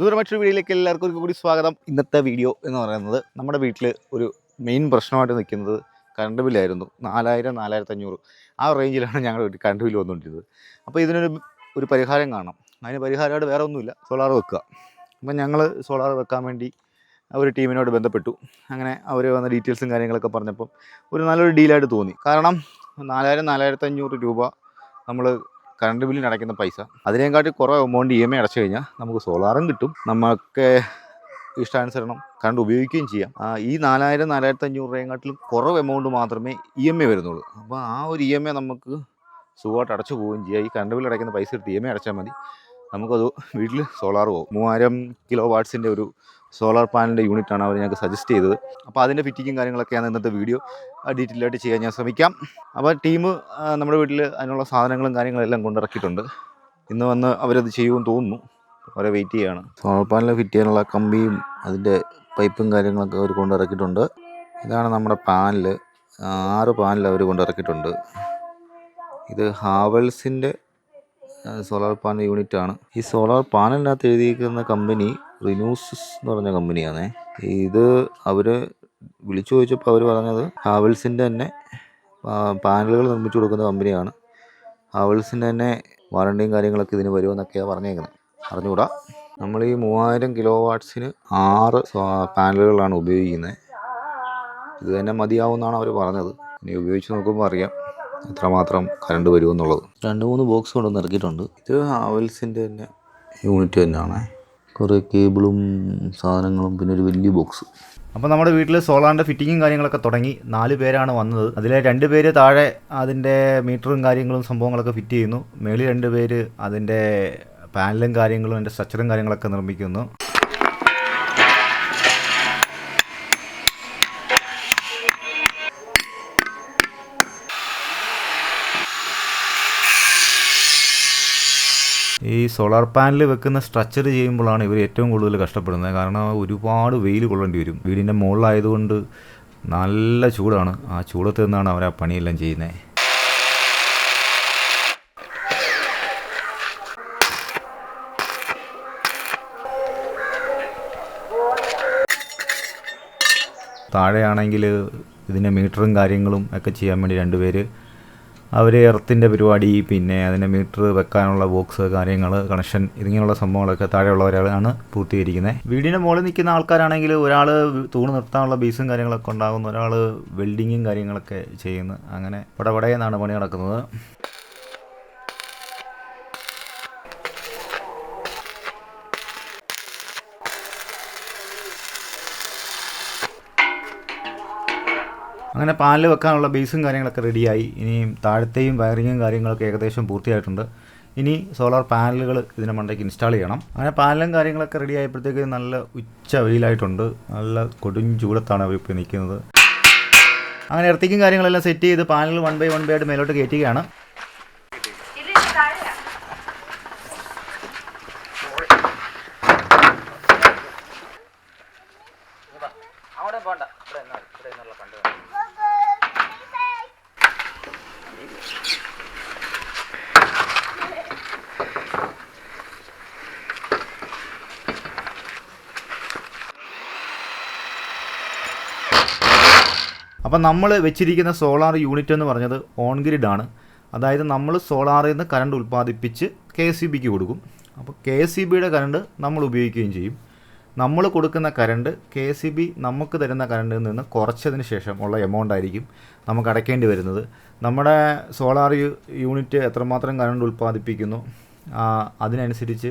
ദൂരം മറ്റൊരു വീഡിയോയിലേക്ക് എല്ലാവർക്കും ഒരു കൂടി സ്വാഗതം. ഇന്നത്തെ വീഡിയോ എന്ന് പറയുന്നത് നമ്മുടെ വീട്ടിൽ ഒരു മെയിൻ പ്രശ്നമായിട്ട് നിൽക്കുന്നത് കറണ്ട് ബില്ലായിരുന്നു നാലായിരം നാലായിരത്തി അഞ്ഞൂറ് ആ റേഞ്ചിലാണ് ഞങ്ങൾ കറണ്ട് ബില്ല് വന്നുകൊണ്ടിരുന്നത്. അപ്പോൾ ഇതിനൊരു ഒരു പരിഹാരം കാണണം അതിന് പരിഹാരമായിട്ട് വേറെ ഒന്നുമില്ല. സോളാർ വെക്കുക. അപ്പം ഞങ്ങൾ സോളാർ വെക്കാൻ വേണ്ടി ഒരു ടീമിനോട് ബന്ധപ്പെട്ടു. അങ്ങനെ അവർ വന്ന ഡീറ്റെയിൽസും കാര്യങ്ങളൊക്കെ പറഞ്ഞപ്പം ഒരു നല്ലൊരു ഡീലായിട്ട് തോന്നി. കാരണം നാലായിരം നാലായിരത്തി അഞ്ഞൂറ് രൂപ നമ്മൾ കറണ്ട് ബില്ലിന് അടയ്ക്കുന്ന പൈസ. അതിനേക്കാട്ടി കുറേ എമൗണ്ട് ഇ എം ഐ അടച്ചു കഴിഞ്ഞാൽ നമുക്ക് സോളാറും കിട്ടും. നമുക്ക് ഇഷ്ടാനുസരണം കറണ്ട് ഉപയോഗിക്കുകയും ചെയ്യാം. ഈ നാലായിരം നാലായിരത്തി അഞ്ഞൂറ് രൂപയെക്കാട്ടിലും കുറവ് എമൗണ്ട് മാത്രമേ ഇ എം ഐ വരുന്നുള്ളൂ. അപ്പോൾ ആ ഒരു ഇ എം ഐ നമുക്ക് സുഖമായിട്ട് അടച്ചു പോവുകയും ചെയ്യാം. ഈ കറണ്ട് ബില്ല് അടയ്ക്കുന്ന പൈസ എടുത്ത് ഇ എം ഐ അടച്ചാൽ മതി. നമുക്കത് വീട്ടിൽ സോളാർ പോകും മൂവായിരം കിലോ വാട്ട്സിന്റെ ഒരു സോളാർ പാനലിന്റെ യൂണിറ്റാണ് അവർ ഞങ്ങൾക്ക് സജസ്റ്റ് ചെയ്തത്. അപ്പോൾ അതിന്റെ ഫിറ്റിങ്ങും കാര്യങ്ങളൊക്കെയാണ് ഇന്നത്തെ വീഡിയോ. ഡീറ്റെയിൽ ആയിട്ട് ചെയ്യാൻ ഞാൻ ശ്രമിക്കാം. അപ്പോൾ ടീം നമ്മുടെ വീട്ടിൽ അതിനുള്ള സാധനങ്ങളും കാര്യങ്ങളെല്ലാം കൊണ്ടിറക്കിയിട്ടുണ്ട്. ഇന്ന് വന്ന് അവരത് ചെയ്യുമെന്ന് തോന്നുന്നു. അവരെ വെയിറ്റ് ചെയ്യുകയാണ് സോളാർ പാനൽ ഫിറ്റ് ചെയ്യാനുള്ള കമ്പിയും അതിന്റെ പൈപ്പും കാര്യങ്ങളൊക്കെ അവർ കൊണ്ടിറക്കിയിട്ടുണ്ട്. ഇതാണ് നമ്മുടെ പാനൽ. ആറ് പാനൽ അവർ കൊണ്ടിറക്കിയിട്ടുണ്ട്. ഇത് ഹാവൽസിന്റെ സോളാർ പാനൽ യൂണിറ്റ് ആണ്. ഈ സോളാർ പാനലിനകത്ത് എഴുതിയിരിക്കുന്ന കമ്പനി റിനൂസിസ് എന്ന് പറഞ്ഞ കമ്പനിയാണ്. ഇത് അവർ വിളിച്ചു ചോദിച്ചപ്പോൾ അവർ പറഞ്ഞത് ഹാവൽസിന്റെ തന്നെ പാനലുകൾ നിർമ്മിച്ചു കൊടുക്കുന്ന കമ്പനിയാണ്. ഹാവൽസിന്റെ തന്നെ വാറണ്ടിയും കാര്യങ്ങളൊക്കെ ഇതിന് വരുമെന്നൊക്കെയാണ് പറഞ്ഞേക്കുന്നത് അറിഞ്ഞുകൂടാ? നമ്മൾ ഈ മൂവായിരം കിലോ വാട്ട്സിന് ആറ് പാനലുകളാണ് ഉപയോഗിക്കുന്നത് ഇത് തന്നെ മതിയാവുമെന്നാണ് അവർ പറഞ്ഞത്. ഇനി ഉപയോഗിച്ച് നോക്കുമ്പോൾ അറിയാം. എത്രമാത്രം കറണ്ട് വരുമെന്നുള്ളത് രണ്ട് മൂന്ന് ബോക്സ് കൊണ്ടുവന്ന് ഇറക്കിയിട്ടുണ്ട്. ഇത് ഹാവൽസിന്റെ തന്നെ യൂണിറ്റ് തന്നെയാണ്. കുറേ കേബിളും സാധനങ്ങളും പിന്നെ ഒരു വലിയ ബോക്സ് അപ്പോൾ നമ്മുടെ വീട്ടിൽ സോളാറിന്റെ ഫിറ്റിങ്ങും കാര്യങ്ങളൊക്കെ തുടങ്ങി. നാല് പേരാണ് വന്നത്. അതിലെ രണ്ട് പേര് താഴെ അതിന്റെ മീറ്ററും കാര്യങ്ങളും സംഭവങ്ങളൊക്കെ ഫിറ്റ് ചെയ്യുന്നു. മേളിൽ രണ്ട് പേര് അതിന്റെ പാനലും കാര്യങ്ങളും അതിന്റെ സ്ട്രക്ചറും കാര്യങ്ങളൊക്കെ നിർമ്മിക്കുന്നു. സോളാർ പാനൽ വെക്കുന്ന സ്ട്രക്ചർ ചെയ്യുമ്പോഴാണ് ഇവർ ഏറ്റവും കൂടുതൽ കഷ്ടപ്പെടുന്നത്. കാരണം ഒരുപാട് വെയിൽ കൊള്ളേണ്ടി വരും. വീടിന്റെ മുകളിലായതുകൊണ്ട് നല്ല ചൂടാണ്. ആ ചൂടത്ത് നിന്നാണ് അവർ ആ പണിയെല്ലാം ചെയ്യുന്നത് താഴെയാണെങ്കിൽ ഇതിന്റെ മീറ്ററും കാര്യങ്ങളും ഒക്കെ ചെയ്യാൻ വേണ്ടി രണ്ടുപേര് അവർ എർത്തിന്റെ പരിപാടി പിന്നെ അതിന്റെ മീറ്റർ വെക്കാനുള്ള ബോക്സ് കാര്യങ്ങൾ കണക്ഷൻ ഇതിങ്ങനെയുള്ള സംഭവങ്ങളൊക്കെ താഴെയുള്ളവരാണ് പൂർത്തീകരിക്കുന്നത്. വീടിന്റെ മുകളിൽ നിൽക്കുന്ന ആൾക്കാരാണെങ്കിൽ ഒരാൾ തൂണ് നിർത്താനുള്ള ബീസും കാര്യങ്ങളൊക്കെ ഉണ്ടാകുന്നു. ഒരാൾ വെൽഡിങ്ങും കാര്യങ്ങളൊക്കെ ചെയ്യുന്നു. അങ്ങനെ പടപടയെന്നാണ് പണി നടക്കുന്നത്. അങ്ങനെ പാനൽ വെക്കാനുള്ള ബേസും കാര്യങ്ങളൊക്കെ റെഡിയായി. ഇനിയും താഴത്തെയും വയറിങ്ങും കാര്യങ്ങളൊക്കെ ഏകദേശം പൂർത്തിയായിട്ടുണ്ട്. ഇനി സോളാർ പാനലുകൾ ഇതിന്റെ മണ്ടയ്ക്ക് ഇൻസ്റ്റാൾ ചെയ്യണം. അങ്ങനെ പാനലും കാര്യങ്ങളൊക്കെ റെഡി ആയപ്പോഴത്തേക്ക് നല്ല ഉച്ച വെയിലായിട്ടുണ്ട്. നല്ല കൊടും ചൂടത്താണ് അവർ ഇപ്പോൾ നിൽക്കുന്നത്. അങ്ങനെ ഇടത്തേക്കും കാര്യങ്ങളെല്ലാം സെറ്റ് ചെയ്ത് panel one by one by ആയിട്ട് മേലോട്ട് കയറ്റുകയാണ്. അപ്പം നമ്മൾ വെച്ചിരിക്കുന്ന സോളാർ യൂണിറ്റ് എന്ന് പറഞ്ഞത് ഓൺ ഗ്രിഡ് ആണ് അതായത് നമ്മൾ സോളാറിൽ നിന്ന് കറണ്ട് ഉൽപ്പാദിപ്പിച്ച് കെ എസ് സി ബിക്ക് കൊടുക്കും. അപ്പോൾ കെ എസ് സി ബിയുടെ കറണ്ട് നമ്മൾ ഉപയോഗിക്കുകയും ചെയ്യും. നമ്മൾ കൊടുക്കുന്ന കറണ്ട് കെ സി ബി നമുക്ക് തരുന്ന കറണ്ടിൽ നിന്ന് കുറച്ചതിന് ശേഷം ഉള്ള എമൗണ്ട് ആയിരിക്കും നമുക്ക് അടയ്ക്കേണ്ടി വരുന്നത്. നമ്മുടെ സോളാർ യൂണിറ്റ് എത്രമാത്രം കറണ്ട് ഉൽപ്പാദിപ്പിക്കുന്നു അതിനനുസരിച്ച്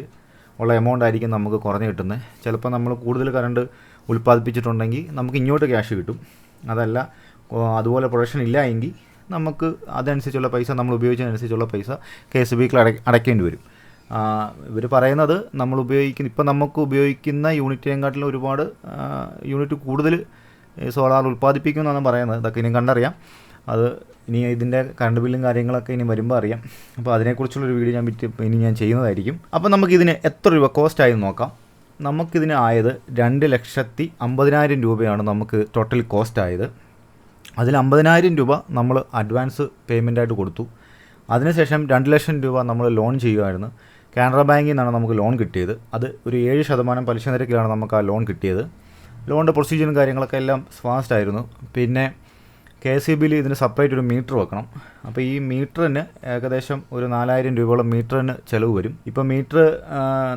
ഉള്ള എമൗണ്ട് ആയിരിക്കും നമുക്ക് കുറഞ്ഞു കിട്ടുന്നത്. ചിലപ്പോൾ നമ്മൾ കൂടുതൽ കറണ്ട് ഉൽപ്പാദിപ്പിച്ചിട്ടുണ്ടെങ്കിൽ നമുക്ക് ഇങ്ങോട്ട് ക്യാഷ് കിട്ടും. അതല്ല അതുപോലെ പ്രൊഡക്ഷൻ ഇല്ല എങ്കിൽ നമുക്ക് അതനുസരിച്ചുള്ള പൈസ നമ്മൾ ഉപയോഗിച്ചതിനനുസരിച്ചുള്ള പൈസ കെ എസ് ബിക്ക് അടയ്ക്കേണ്ടി വരും. ഇവർ പറയുന്നത് നമ്മൾ ഉപയോഗിക്കുന്ന ഇപ്പം നമുക്ക് ഉപയോഗിക്കുന്ന യൂണിറ്റിനെക്കാട്ടിലും ഒരുപാട് യൂണിറ്റ് കൂടുതൽ സോളാർ ഉൽപ്പാദിപ്പിക്കുമെന്നാണ് പറയുന്നത്. ഇതൊക്കെ ഇനി കണ്ടറിയാം. അത് ഇനി ഇതിന്റെ കറണ്ട് ബില്ലും കാര്യങ്ങളൊക്കെ ഇനി വരുമ്പോൾ അറിയാം. അപ്പോൾ അതിനെക്കുറിച്ചുള്ളൊരു വീഡിയോ ഞാൻ വിറ്റ് ഇനി ഞാൻ ചെയ്യുന്നതായിരിക്കും. അപ്പോൾ നമുക്കിതിന് എത്ര രൂപ കോസ്റ്റ് ആയി നോക്കാം. നമുക്കിതിന് ആയത് രണ്ട് ലക്ഷത്തി അമ്പതിനായിരം രൂപയാണ് നമുക്ക് ടോട്ടൽ കോസ്റ്റ് ആയത്. അതിൽ അമ്പതിനായിരം രൂപ നമ്മൾ അഡ്വാൻസ് പേയ്മെന്റായിട്ട് കൊടുത്തു. അതിനുശേഷം രണ്ട് ലക്ഷം രൂപ നമ്മൾ ലോൺ ചെയ്യുമായിരുന്നു കാനറ ബാങ്കിൽ നിന്നാണ് നമുക്ക് ലോൺ കിട്ടിയത്. അത് ഒരു ഏഴ് ശതമാനം പലിശ നിരക്കിലാണ് നമുക്ക് ആ ലോൺ കിട്ടിയത്. ലോണിന്റെ പ്രൊസീജിയറും കാര്യങ്ങളൊക്കെ എല്ലാം ഫാസ്റ്റ് ആയിരുന്നു. പിന്നെ കെ സി ബിയിൽ ഇതിന് സെപ്പറേറ്റ് ഒരു മീറ്റർ വെക്കണം. അപ്പോൾ ഈ മീറ്ററിന് ഏകദേശം ഒരു നാലായിരം രൂപയോളം മീറ്ററിന് ചിലവ് വരും. ഇപ്പോൾ മീറ്റർ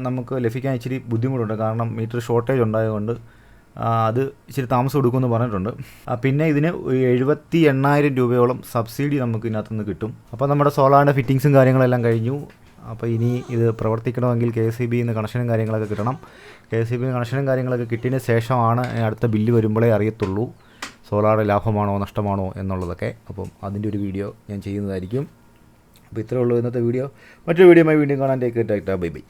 നമുക്ക് ലഭിക്കാൻ ഇച്ചിരി ബുദ്ധിമുട്ടുണ്ട്. കാരണം മീറ്റർ ഷോർട്ടേജ് ഉണ്ടായതുകൊണ്ട് അത് ഇച്ചിരി താമസം എടുക്കുമെന്ന് പറഞ്ഞിട്ടുണ്ട്. പിന്നെ ഇതിന് എഴുപത്തി എണ്ണായിരം രൂപയോളം സബ്സിഡി നമുക്ക് ഇതിനകത്തുനിന്ന് കിട്ടും. അപ്പോൾ നമ്മുടെ സോളാറിന്റെ ഫിറ്റിങ്സും കാര്യങ്ങളെല്ലാം കഴിഞ്ഞു. അപ്പോൾ ഇനി ഇത് പ്രവർത്തിക്കണമെങ്കിൽ കെ സി ബിയിൽ നിന്ന് കണക്ഷനും കാര്യങ്ങളൊക്കെ കിട്ടണം. കെ സി ബി കണക്ഷനും കാര്യങ്ങളൊക്കെ കിട്ടിയതിന് ശേഷമാണ് അടുത്ത ബില്ല് വരുമ്പോഴേ അറിയത്തുള്ളൂ. സോളാർ ലാഭമാണോ നഷ്ടമാണോ എന്നുള്ളതൊക്കെ. അപ്പം അതിന്റെ ഒരു വീഡിയോ ഞാൻ ചെയ്യുന്നതായിരിക്കും. അപ്പോൾ ഇത്രയേ ഉള്ളൂ ഇന്നത്തെ വീഡിയോ. മറ്റൊരു വീഡിയോ വീഡിയോയുമായി വീണ്ടും കാണാൻ ടേക്ക് ബൈ ബൈ